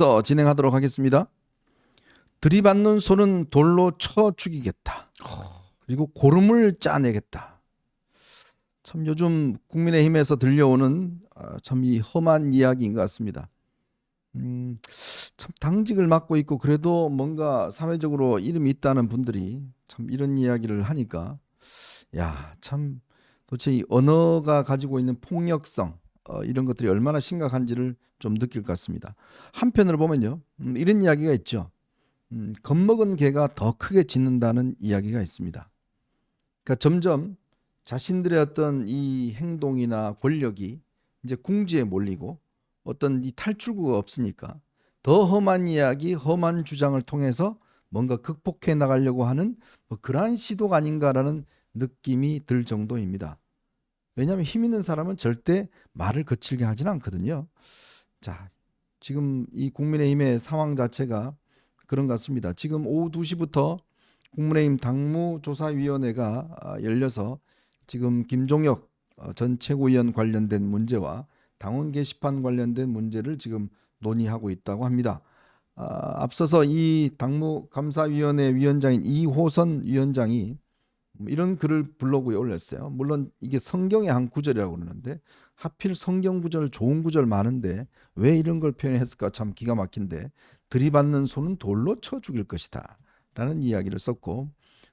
더 진행하도록 하겠습니다. 들이받는 손은 돌로 쳐 죽이겠다. 그리고 고름을 짜내겠다. 참 요즘 국민의힘에서 들려오는 아, 참이 험한 이야기인 것 같습니다. 음, 참 당직을 맡고 있고 그래도 뭔가 사회적으로 이름이 있다는 분들이 참 이런 이야기를 하니까 야, 참 도대체 이 언어가 가지고 있는 폭력성 어, 이런 것들이 얼마나 심각한지를 좀 느낄 것 같습니다. 한편으로 보면요, 음, 이런 이야기가 있죠. 음, 겁먹은 개가 더 크게 짖는다는 이야기가 있습니다. 그러니까 점점 자신들의 어떤 이 행동이나 권력이 이제 궁지에 몰리고 어떤 이 탈출구가 없으니까 더 험한 이야기, 험한 주장을 통해서 뭔가 극복해 나가려고 하는 뭐 그러한 시도가 아닌가라는 느낌이 들 정도입니다. 왜냐하면 힘 있는 사람은 절대 말을 거칠게 하지는 않거든요. 자, 지금 이 국민의힘의 상황 자체가 그런 것 같습니다. 지금 오후 2시부터 국민의힘 당무조사위원회가 아, 열려서 지금 김종혁 어, 전 최고위원 관련된 문제와 당원 게시판 관련된 문제를 지금 논의하고 있다고 합니다. 아, 앞서서 이 당무감사위원회 위원장인 이호선 위원장이 이런 글을 블로그에 올렸어요. 물론 이게 성경의 한 구절이라고 그러는데 하필 성경 구절 좋은 구절 많은데 왜 이런 걸 표현했을까 참 기가 막힌데 들이받는 손은 돌로 쳐 죽일 것이다 라는 이야기를 썼고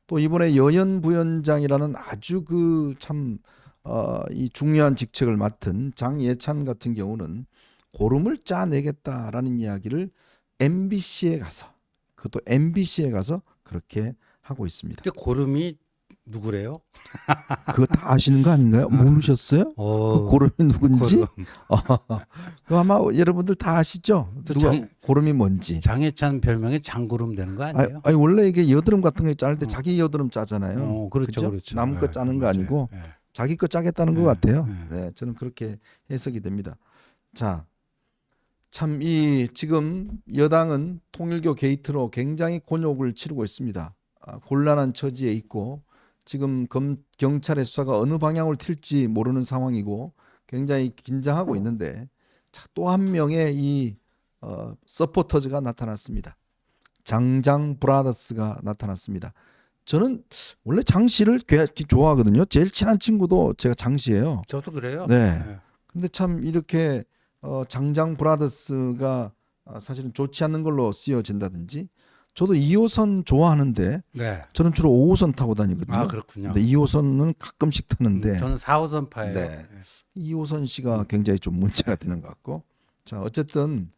또 이번에 여연 부위원장이라는 아주 그 참 어, 이 중요한 직책을 맡은 장예찬 같은 경우는 고름을 짜내겠다라는 이야기를 MBC에 가서 그것도 MBC에 가서 그렇게 하고 있습니다. 고름이 누구래요? 그거 다 아시는 거 아닌가요? 모르셨어요? 어, 그 고름이 누군지? 고름. 어, 그거 아마 여러분들 다 아시죠? 또 누가 장- 고름이 뭔지. 장해찬 별명이 장고름 되는 거 아, 아니에요? 아니 원래 이게 여드름 같은 거짤때 어. 자기 여드름 짜잖아요. 어, 그렇죠, 그죠? 그렇죠. 남거 예, 짜는 거 맞아요. 아니고 예. 자기 거 짜겠다는 것 네, 같아요. 네. 네, 저는 그렇게 해석이 됩니다. 자, 참 이 지금 여당은 통일교 게이트로 굉장히 곤욕을 치르고 있습니다. 아, 곤란한 처지에 있고 지금 검, 경찰의 수사가 어느 방향으로 튈지 모르는 상황이고 굉장히 긴장하고 있는데 또 한 명의 이 어, 서포터즈가 나타났습니다. 장장 브라더스가 나타났습니다. 저는 원래 장 씨를 꽤 좋아하거든요. 제일 친한 친구도 제가 장 씨예요. 저도 그래요. 네. 예. 근데 참 이렇게 어, 장장 브라더스가 어, 사실은 좋지 않는 걸로 쓰여진다든지 저도 2호선 좋아하는데 네. 저는 주로 5호선 타고 다니거든요. 아 그렇군요. 근데 2호선은 가끔씩 타는데 음, 저는 4호선 파예요. 네. 이호선 씨가 굉장히 좀 문제가 되는 것 같고 자 어쨌든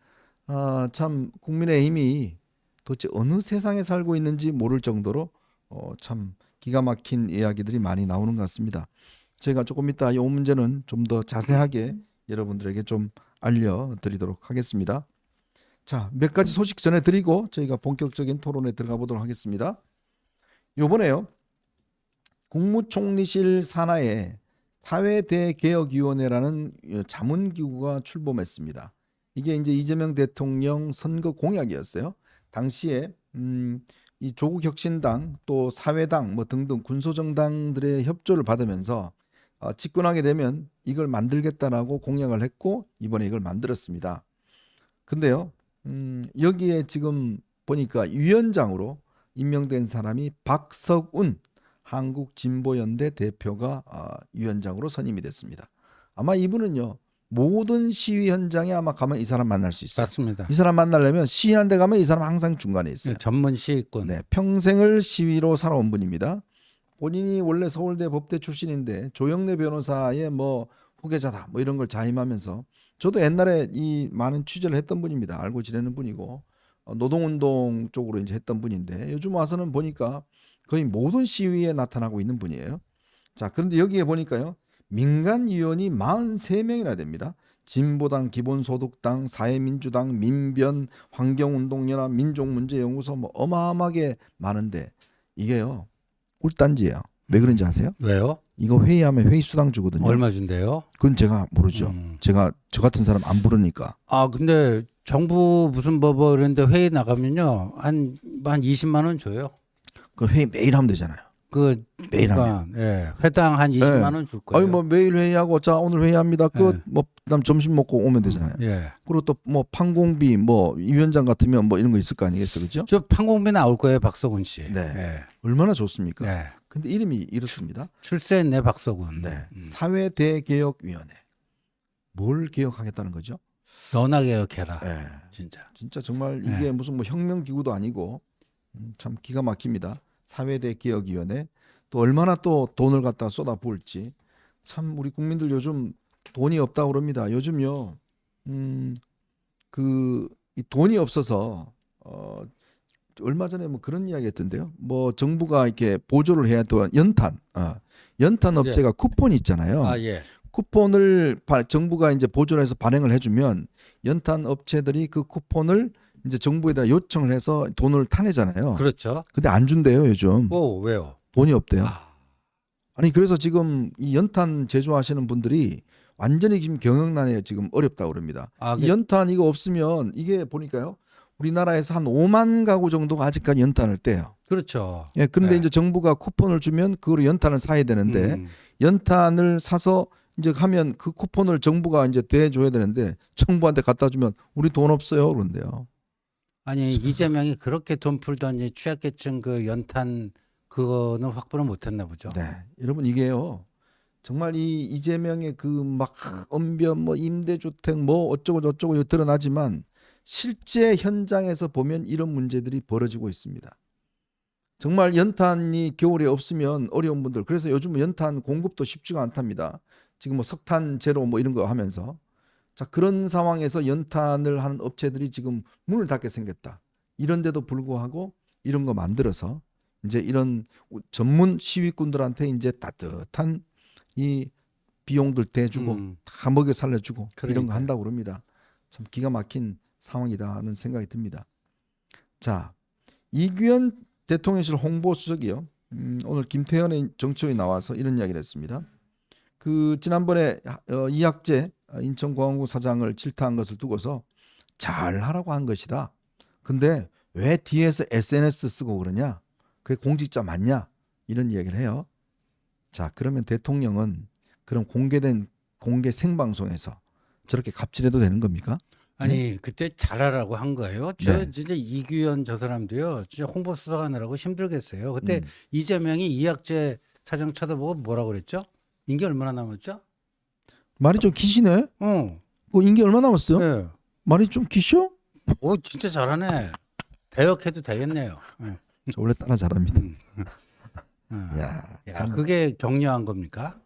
아, 참 국민의힘이 도대체 어느 세상에 살고 있는지 모를 정도로 어, 참 기가 막힌 이야기들이 많이 나오는 것 같습니다. 제가 조금 이따 이 문제는 좀 더 자세하게 여러분들에게 좀 알려드리도록 하겠습니다. 자, 몇 가지 소식 전해드리고 저희가 본격적인 토론에 들어가 보도록 하겠습니다. 요번에요. 국무총리실 산하에 사회대개혁위원회라는 자문기구가 출범했습니다. 이게 이제 이재명 대통령 선거 공약이었어요. 당시에 음, 이 조국 혁신당 또 사회당 뭐 등등 군소정당들의 협조를 받으면서 어, 집권하게 되면 이걸 만들겠다라고 공약을 했고 이번에 이걸 만들었습니다. 근데요, 음, 여기에 지금 보니까 위원장으로 임명된 사람이 박석운 한국진보연대 대표가 아, 위원장으로 선임이 됐습니다. 아마 이분은요 모든 시위 현장에 아마 가면 이 사람 만날 수 있어요. 맞습니다. 이 사람 만나려면 시위하는 데 가면 이 사람 항상 중간에 있어요. 네, 전문 시위권. 네, 평생을 시위로 살아온 분입니다. 본인이 원래 서울대 법대 출신인데 조영래 변호사의 뭐 후계자다 뭐 이런 걸 자임하면서 저도 옛날에 이 많은 취재를 했던 분입니다. 알고 지내는 분이고 어, 노동운동 쪽으로 이제 했던 분인데 요즘 와서는 보니까 거의 모든 시위에 나타나고 있는 분이에요. 자, 그런데 여기에 보니까요. 민간 위원이 43명이나 됩니다. 진보당, 기본소득당, 사회민주당, 민변, 환경운동연합, 민족문제연구소 뭐 어마어마하게 많은데 이게요 꿀단지예요. 왜 그런지 아세요? 왜요? 이거 회의하면 회의 수당 주거든요. 얼마 준대요? 그건 제가 모르죠. 음. 제가 저 같은 사람 안 부르니까. 아 근데 정부 무슨 법을 했는데 회의 나가면요 한한 20만 원 줘요. 그 회의 매일 하면 되잖아요. 그 매일 그러니까, 예, 회당 한 20만 원 줄 거예요. 아니 뭐 매일 회의하고 자 오늘 회의합니다. 끝. 네. 뭐 그다음 점심 먹고 오면 되잖아요. 예. 그리고 또 뭐 판공비 뭐 위원장 같으면 뭐 이런 거 있을 거 아니겠어, 그죠? 저 판공비 나올 거예요, 박서군 씨. 네. 예. 얼마나 좋습니까? 네. 근데 이름이 이렇습니다. 출세했네, 박서군. 네. 음. 사회대개혁위원회. 뭘 개혁하겠다는 거죠? 너나 개혁해라. 네. 진짜. 진짜 정말 네. 이게 무슨 뭐 혁명 기구도 아니고 음, 참 기가 막힙니다. 사회대개혁위원회 또 얼마나 또 돈을 갖다 쏟아 부을지 참 우리 국민들 요즘 돈이 없다 그럽니다. 요즘요, 음 그 돈이 없어서 어 얼마 전에 뭐 그런 이야기 했던데요. 뭐 정부가 이렇게 보조를 해야 또 연탄, 어, 연탄 업체가 쿠폰이 있잖아요. 아, 예. 쿠폰을 바- 정부가 이제 보조를 해서 발행을 해주면 연탄 업체들이 그 쿠폰을 이제 정부에다 요청을 해서 돈을 타내잖아요. 그렇죠. 근데 안 준대요 요즘 오, 왜요? 돈이 없대요. 아, 아니 그래서 지금 이 연탄 제조하시는 분들이 완전히 지금 경영난에 지금 어렵다고 그럽니다. 아, 이 연탄 이거 없으면 이게 보니까요 우리나라에서 한 5만 가구 정도가 아직까지 연탄을 떼요. 그렇죠. 예, 그런데 네. 이제 정부가 쿠폰을 주면 그거로 연탄을 사야 되는데 음. 연탄을 사서 이제 하면 그 쿠폰을 정부가 이제 대줘야 되는데 정부한테 갖다 주면 우리 돈 없어요 그런데요. 아니 이재명이 그렇게 돈 풀더니 취약계층 그 연탄 그거는 확보를 못했나 보죠. 네, 여러분 이게요. 정말 이 이재명의 그 막 언변 뭐 임대주택 뭐 어쩌고 저쩌고 드러나지만 실제 현장에서 보면 이런 문제들이 벌어지고 있습니다. 정말 연탄이 겨울에 없으면 어려운 분들 그래서 요즘 연탄 공급도 쉽지가 않답니다. 지금 뭐 석탄 제로 뭐 이런 거 하면서 자 그런 상황에서 연탄을 하는 업체들이 지금 문을 닫게 생겼다. 이런데도 불구하고 이런 거 만들어서 이제 이런 전문 시위꾼들한테 이제 따뜻한 이 비용들 대주고 음. 다 먹여 살려주고 이런 거 그러니까요. 한다고 그럽니다. 참 기가 막힌 상황이다는 생각이 듭니다. 자 이규현 대통령실 홍보수석이요. 음, 오늘 김태현의 정치원이 나와서 이런 이야기를 했습니다. 그 지난번에 어, 이학재 인천공항국 사장을 질타한 것을 두고서 잘 하라고 한 것이다. 근데 왜 뒤에서 SNS 쓰고 그러냐? 그게 공직자 맞냐? 이런 이야기를 해요. 자, 그러면 대통령은 그런 공개된 공개 생방송에서 저렇게 갑질해도 되는 겁니까? 아니 그때 잘하라고 한 거예요. 저 네. 진짜 이규현 저 사람도요. 진짜 홍보 수석하느라고 힘들겠어요. 그때 음. 이재명이 이학재 사장 쳐다보고 뭐라 그랬죠? 인기 얼마나 남았죠? 말이 좀 기시네. 어. 그 인기 얼마 남았어요? 네. 말이 좀 기셔? 오 진짜 잘하네. 대역해도 되겠네요. 네. 저 원래 따라 잘합니다. 어. 야, 야, 참. 그게 격려한 겁니까?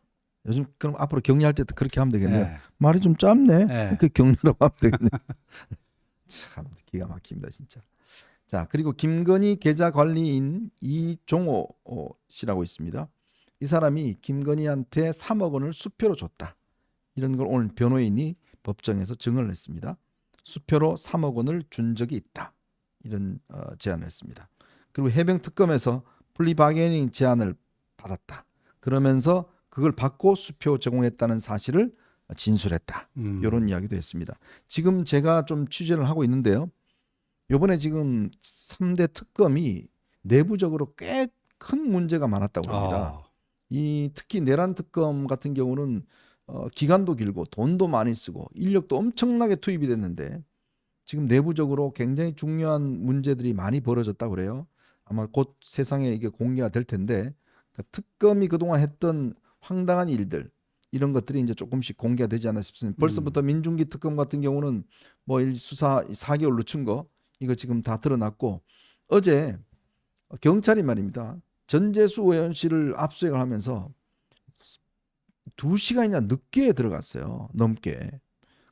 요즘 그럼 앞으로 격려할 때도 그렇게 하면 되겠네요. 네. 말이 좀 짧네. 네. 그 격려라고 하면 되겠네. 참 기가 막힙니다 진짜. 자 그리고 김건희 계좌 관리인 이종호 어, 씨라고 있습니다. 이 사람이 김건희한테 3억 원을 수표로 줬다. 이런 걸 오늘 변호인이 법정에서 증언을 했습니다. 수표로 3억 원을 준 적이 있다. 이런 어, 제안을 했습니다. 그리고 해병 특검에서 플리바게닝 제안을 받았다. 그러면서 그걸 받고 수표 제공했다는 사실을 진술했다. 음. 이런 이야기도 했습니다. 지금 제가 좀 취재를 하고 있는데요. 요번에 지금 3대 특검이 내부적으로 꽤 큰 문제가 많았다고 합니다. 아, 이 특히 내란 특검 같은 경우는 어, 기간도 길고 돈도 많이 쓰고 인력도 엄청나게 투입이 됐는데 지금 내부적으로 굉장히 중요한 문제들이 많이 벌어졌다고 그래요. 아마 곧 세상에 이게 공개가 될 텐데 그러니까 특검이 그동안 했던 황당한 일들 이런 것들이 이제 조금씩 공개가 되지 않나 싶습니다. 벌써부터 민중기 특검 같은 경우는 뭐 일 수사 4개월 늦춘 거 이거 지금 다 드러났고 어제 경찰이 말입니다. 전재수 의원실을 압수수색을 하면서 두 시간이나 늦게 들어갔어요. 넘게.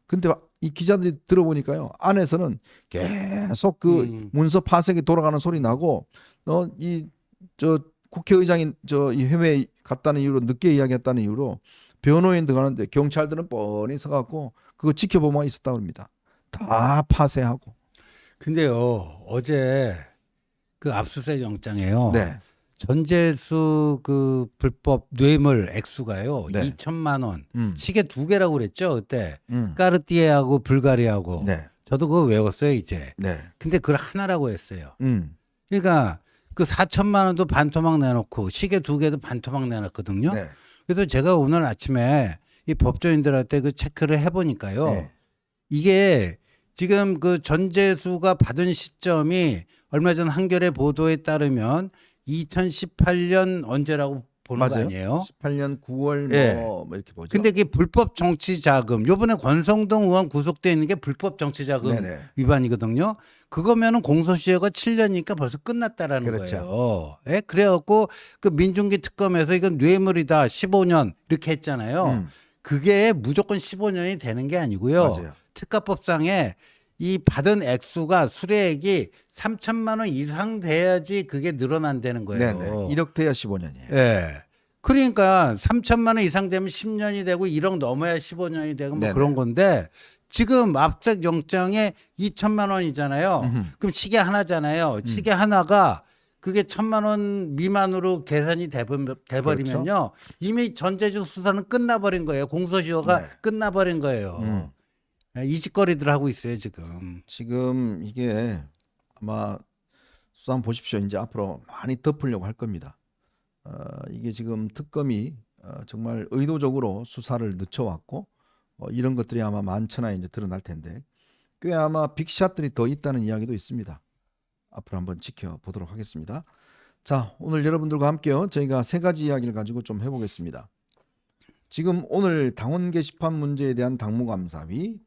근데 이 기자들이 들어보니까요. 안에서는 계속 그 음. 문서 파쇄기 돌아가는 소리 나고 어이저이 해외에 갔다는 이유로 늦게 이야기했다는 이유로 변호인들 가는데 경찰들은 뻔히 서갖고 그거 지켜보만 있었다고 합니다. 다 파쇄하고. 근데요 어제 그 압수수색 영장에요. 네. 전재수 그 불법 뇌물 액수가요 네. 2천만 원. 음. 시계 두 개라고 그랬죠 그때. 음. 까르띠에하고 불가리하고. 네. 저도 그거 외웠어요 이제. 네. 근데 그걸 하나라고 했어요. 음. 그러니까 그 4천만 원도 반토막 내놓고 시계 두 개도 반토막 내놨거든요. 네. 그래서 제가 오늘 아침에 이 법조인들한테 그 체크를 해보니까요. 네. 이게 지금 그 전재수가 받은 시점이 얼마 전 한겨레 보도에 따르면 2018년 언제라고 보는 거 맞아요. 아니에요? 18년 9월 예. 뭐, 뭐 이렇게 보죠. 근데 그게 불법 정치 자금. 요번에 권성동 의원 구속돼 있는 게 불법 정치 자금 네네. 위반이거든요. 그거면은 공소시효가 7년이니까 벌써 끝났다라는 그렇죠. 거예요. 예? 그래 갖고 그 민중기 특검에서 이건 뇌물이다 15년 이렇게 했잖아요. 음, 그게 무조건 15년이 되는 게 아니고요. 맞아요. 특가법상에 이 받은 액수가 수뢰액이 3천만 원 이상 돼야지 그게 늘어난다는 거예요. 네네. 1억 돼야 15년이에요. 예. 그러니까 3천만 원 이상 되면 10년이 되고 1억 넘어야 15년이 되고 뭐 네네. 그런 건데 지금 압색 영장에 2천만 원이잖아요. 음흠. 그럼 시계 하나잖아요. 시계 하나가 그게 천만 원 미만으로 계산이 돼버- 돼버리면요. 이미 전재주 수사는 끝나버린 거예요. 공소시효가 네. 끝나버린 거예요. 음. 예, 이 짓거리들 하고 있어요 지금. 지금 이게 아마 한번 보십시오. 이제 앞으로 많이 덮으려고 할 겁니다. 어, 이게 지금 특검이 어, 정말 의도적으로 수사를 늦춰왔고 어, 이런 것들이 아마 만천하에 이제 드러날 텐데 꽤 아마 빅샷들이 더 있다는 이야기도 있습니다. 앞으로 한번 지켜보도록 하겠습니다. 자, 오늘 여러분들과 함께요. 저희가 세 가지 이야기를 가지고 좀 해보겠습니다. 지금 오늘 당원 게시판 문제에 대한 당무감사위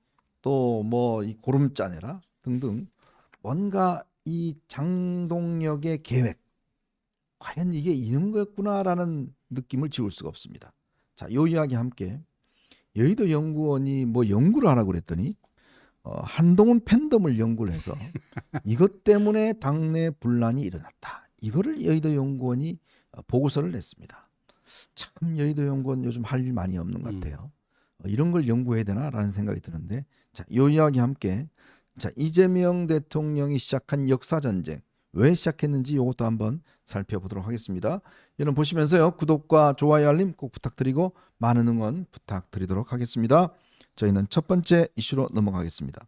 또 뭐 이 고름 짜내라 등등 뭔가 이 장동혁의 계획 과연 이게 이런 거였구나라는 느낌을 지울 수가 없습니다. 자, 요 이야기 함께 여의도 연구원이 뭐 연구를 하라고 그랬더니 어, 한동훈 팬덤을 연구를 해서 이것 때문에 당내 분란이 일어났다. 이거를 여의도 연구원이 어, 보고서를 냈습니다. 참 여의도 연구원 요즘 할 일 많이 없는 것 음. 같아요. 어, 이런 걸 연구해야 되나라는 생각이 드는데 자, 요 이야기 함께 자, 이재명 대통령이 시작한 역사 전쟁 왜 시작했는지 이것도 한번 살펴보도록 하겠습니다. 여러분 보시면서요. 구독과 좋아요 알림 꼭 부탁드리고 많은 응원 부탁드리도록 하겠습니다. 저희는 첫 번째 이슈로 넘어가겠습니다.